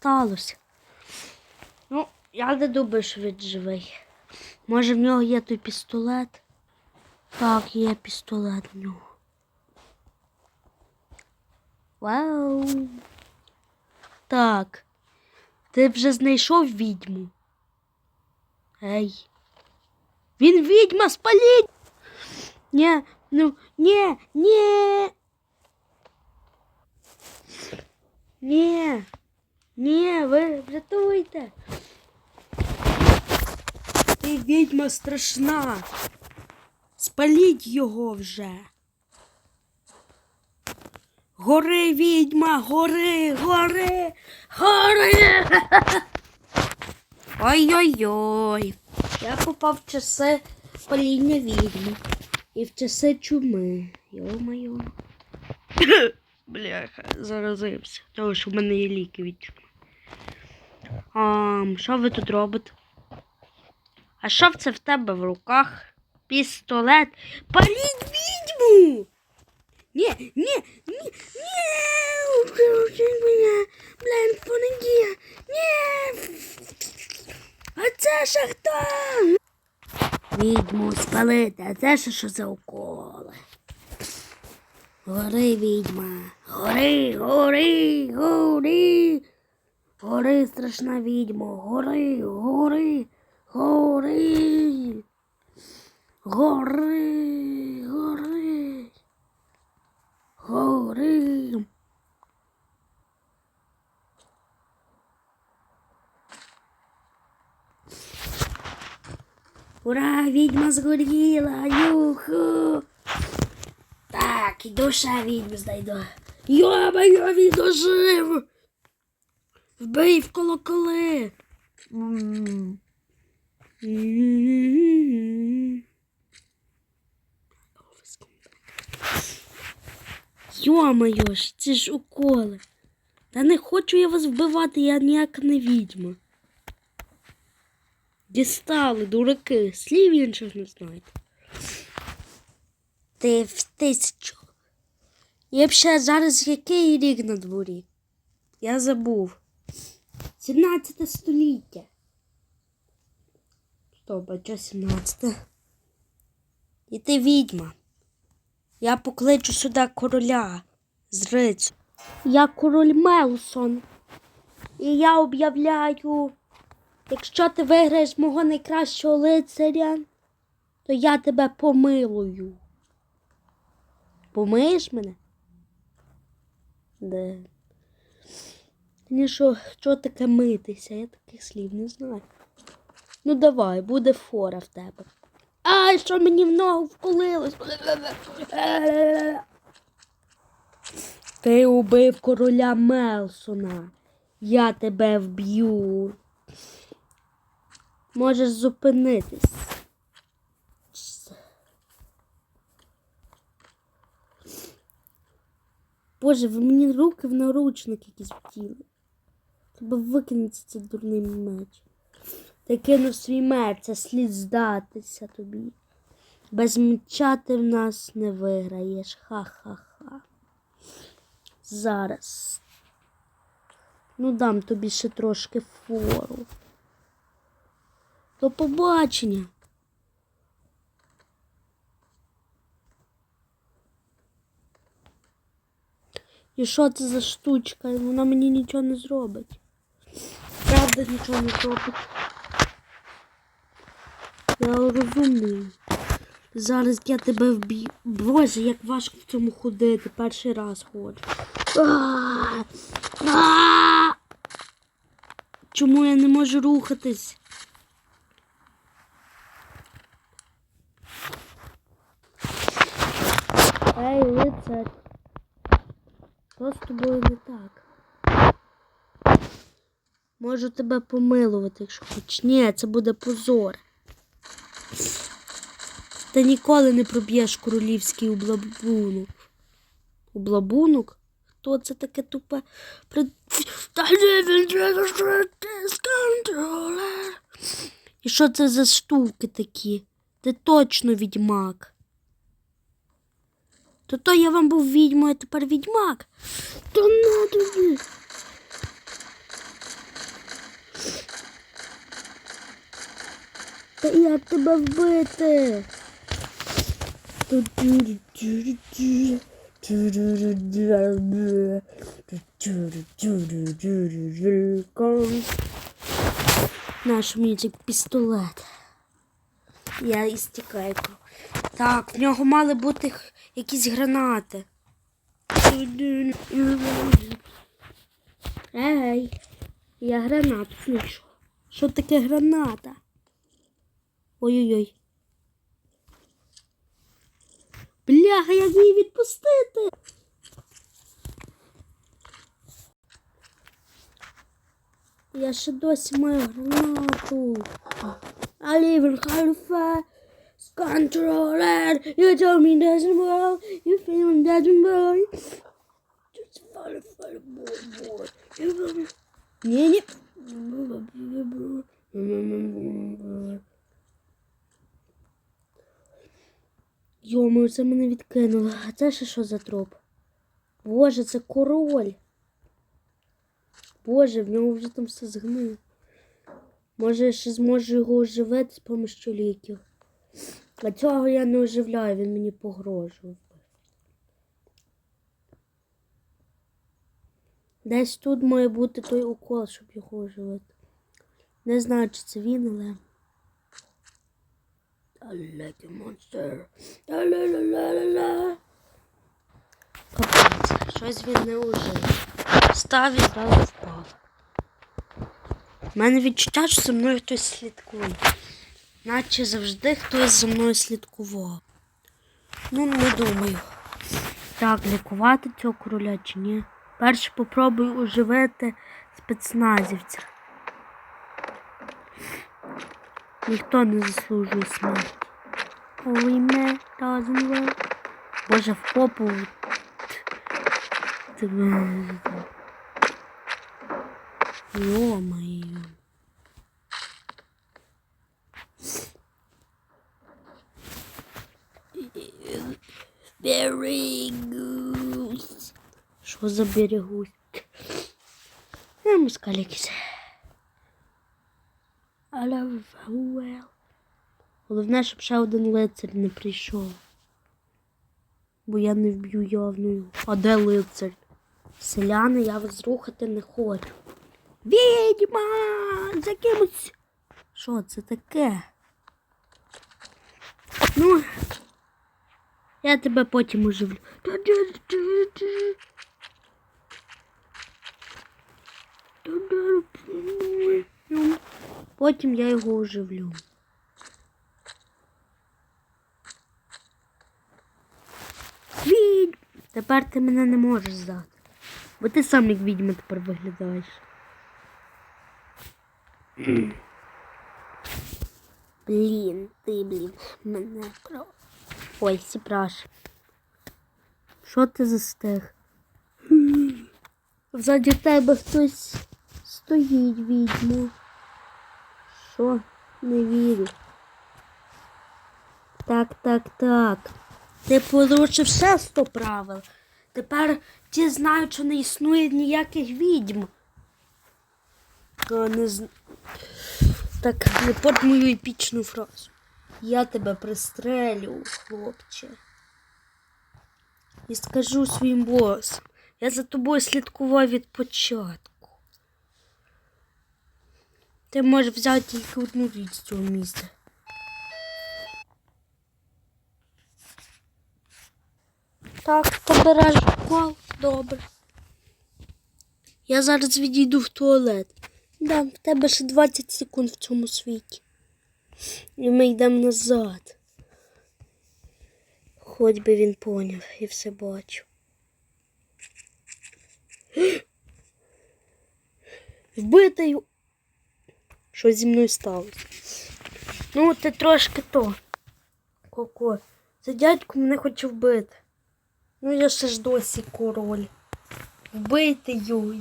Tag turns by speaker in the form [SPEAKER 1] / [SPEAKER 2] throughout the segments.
[SPEAKER 1] сталося? Ну, я не думаю, що він живий. Може, в нього є той пістолет? Так, є пістолет в нього. Вау. Так. Ти вже знайшов відьму? Ей. Він відьма, спаліть! Ні, ну, ні, ні. Ні. Ні, ви врятуйте. Ти відьма страшна. Спаліть його вже. Гори, відьма, гори, гори, гори. Ой-ой-ой. Я попав в часи паління відьми. І в часи чуми. Йо-моє. Бляха, заразився. Тому що в мене є ліки від чуми. А, що ви тут робите? А що це в тебе в руках? Пістолет. Паліть відьму! Ні, ні, ні, ні! Мене! Блін, понеділ! Ні! А це ще хто? Відьму спалити, а це ще що за уколи? Гори, відьма, гори, гори, гори. Гори, страшна відьмо, гори, гори, гори. Гори, гори. Гори. Ура, відьма згоріла, юху. Так, і душа відьми знайду. Йо-моє, він дожив. Вбий в колоколи. Йо-моє ж, це ж уколи. Та не хочу я вас вбивати, я ніяка не відьма. Дістали, дураки, слів інших не знаєте. Ти в тисячу. І взагалі зараз який рік на дворі? Я забув. 17 століття. Стоп, а чого 17? І ти відьма. Я покличу сюди короля з рицю. Я король Мелсон. І я об'являю, якщо ти виграєш мого найкращого лицаря, то я тебе помилую. Помиєш мене? Де? Ні, що, що таке митися? Я таких слів не знаю. Ну давай, буде фора в тебе. Ай, що мені в ногу вколилось? Ти убив короля Мелсона. Я тебе вб'ю. Можеш зупинитись. Боже, ви мені руки в наручник якісь втіли. Треба викинути цей дурний меч. Ти кинув свій меч, це слід здатися тобі. Без меча ти в нас не виграєш. Ха-ха-ха. Зараз. Ну, дам тобі ще трошки фору. До побачення. І що це за штучка? Вона мені нічого не зробить. Правда нічого не зробить. Я розумію. Зараз я тебе вб'ю. Боже, як важко в цьому ходити. Перший раз ходжу. Чому я не можу рухатись? Ей, лицар. Що з тобою не так? Можу тебе помилувати, якщо хочеш. Ні, це буде позор. Ти ніколи не проб'єш королівський облабунок. Облабунок? Хто це таке тупе? Та. І що це за штуки такі? Ти точно відьмак. То то я вам був відьмою, а тепер відьмак. То на тобі. Та як тебе вбити? Наш мені пістолет. Я істікаю. Так, в нього мали бути якісь гранати. Ей, я гранату знайшов. Що таке граната? Ой-ой-ой. Бляха, як її відпустити? Я ще досі маю гранату. I live in Halifax, controller. You told me doesn't work. You feel it doesn't work. Just follow, follow, boy, boy. You will- Ні, ні. Йому, це мене відкинуло. А це ще що за троп? Боже, це король. Боже, в нього вже там все згнило. Може, я ще зможу його оживити з помощью ліків. А цього я не оживляю, він мені погрожував. Десь тут має бути той укол, щоб його оживити. Не знаю, чи це він, але. I like a monster. Ла-ла-ла-ла-ла-ла. Капець, щось він не ожив. Став і зразу впав. У мене відчуття, що за мною хтось слідкує. Наче завжди хтось за мною слідкував. Ну, не думаю. Так, лікувати цього короля чи ні? Перше попробую оживити спецназівця. Ніхто не заслужує смерті. Ой, не doesn't. Боже, в попу. Ё-моё. Берегусь. Що за берегусь? Я москаль well. Головне, щоб ще один лицар не прийшов. Бо я не вб'ю явною. А де лицар? Селяни, я вас рухати не хочу. Відьма! За кимось. Що це таке? Ну, я тебе потім оживлю. Потім я його оживлю. Відьм! Тепер ти мене не можеш здати. Бо ти сам як відьма тепер виглядаєш. Блін, ти, блін, мене кров. Ой, сіпраш. Що ти застиг? Ззаді тебе хтось стоїть, відьмо. Що? Не вірю. Так, так, так. Ти порушив ще сто правил. Тепер ті знають, що не існує ніяких відьм. А не з... Так, пort мою епічну фразу. Я тебе пристрелю, хлопче. І скажу своїм босам. Я за тобою слідкував від початку. Ти можеш взяти тільки одну річ з цього місця. Так, ти кол, добре. Я зараз відійду в туалет. Да, в тебе ще 20 секунд в цьому світі. І ми йдемо назад. Хоч би він поняв і все бачив. Вбитий. Що зі мною сталося? Ну, ти трошки то. Коко. Це дядько мене хоче вбити. Ну я ще ж досі король. Вбити його.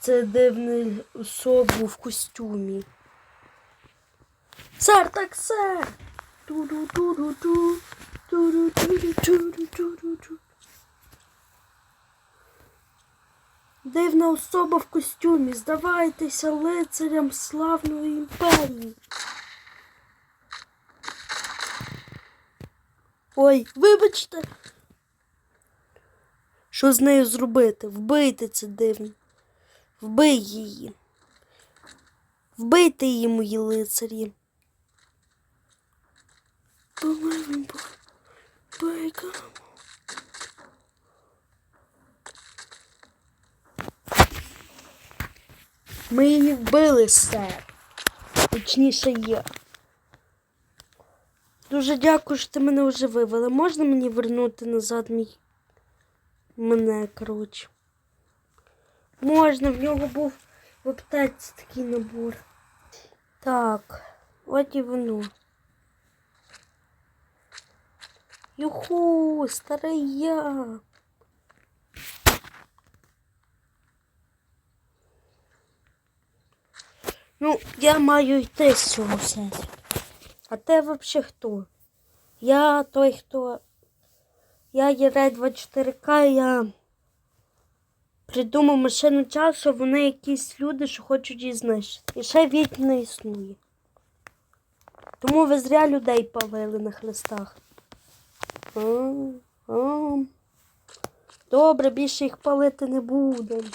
[SPEAKER 1] Це дивний особу в костюмі. Сер, так сер. Ту-ду-ду-ду-ду. Ту-ду-ду-ду-ду-ду-ду-ду. Дивна особа в костюмі. Здавайтеся лицарям славної імперії. Ой, вибачте, що з нею зробити? Вбийте це дивно. Вбий її. Вбийте її, мої лицарі. Помилуй, бойка. Ми її вбили, сер. Точніше я. Дуже дякую, що ти мене вже вивели. Можна мені вернути назад мій мене, коротше. Можна, в нього був в аптеці такий набор. Так, от і воно. Юху, старий я. Ну, я маю йти з цього всесвіту. А ти взагалі хто? Я той, хто. Я є Рей 24К, я придумав машину часу, вони якісь люди, що хочуть її знищити. І ще віть не існує. Тому ви зря людей палили на хрестах. А, а. Добре, більше їх палити не будемо.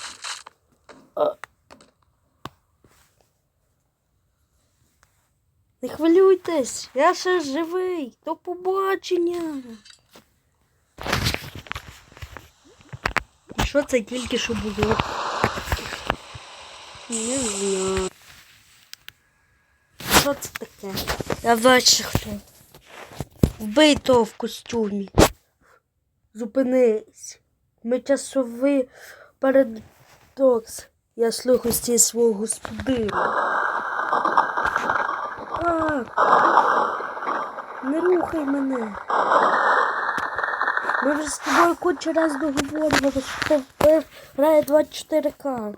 [SPEAKER 1] Не хвилюйтесь, я ще живий. До побачення. І Що це тільки що було? Не знаю. Що це таке? Я бачу хто. Вбий того в костюмі. Зупинись. Ми часовий парадокс. Я слухості свого господина. Не рухай мене. Ми вже з тобою кучу раз договорювали, що вбив Рая 24К.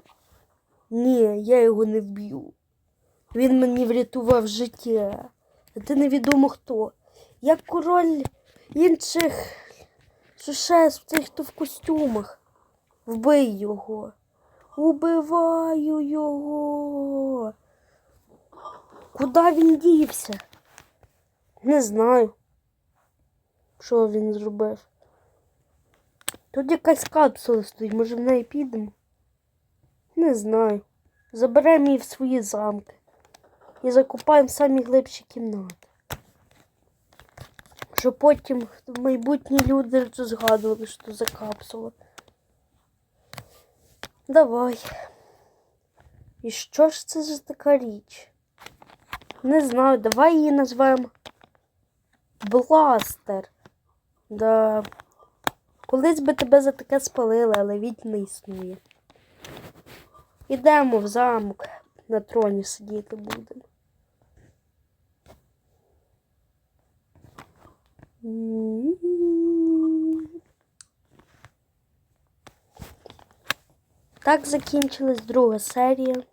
[SPEAKER 1] Ні, я його не вб'ю. Він мені врятував життя. А ти невідомо хто. Я король інших сушеств, цих, хто в костюмах. Вбий його. Убиваю його. Куди він дівся? Не знаю, що він зробив. Тут якась капсула стоїть, може в неї підемо? Не знаю. Заберемо її в свої замки і закопаємо в самі глибші кімнати. Щоб потім майбутні люди згадували, що за капсула. Давай. І що ж це за така річ? Не знаю, давай її назвемо Бластер. Да. Колись би тебе за таке спалили, але відь не існує. Ідемо в замок, на троні сидіти будемо. Так закінчилась друга серія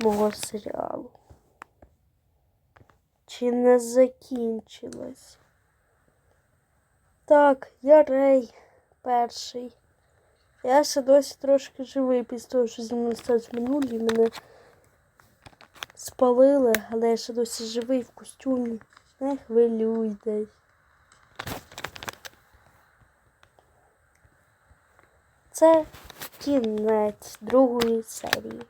[SPEAKER 1] мого серіалу. Чи не закінчилась? Так, я Рей перший. Я ще досі трошки живий після того, що зі мною сталося минулі, мене спалили, але я ще досі живий в костюмі. Не хвилюйтесь. Це кінець другої серії.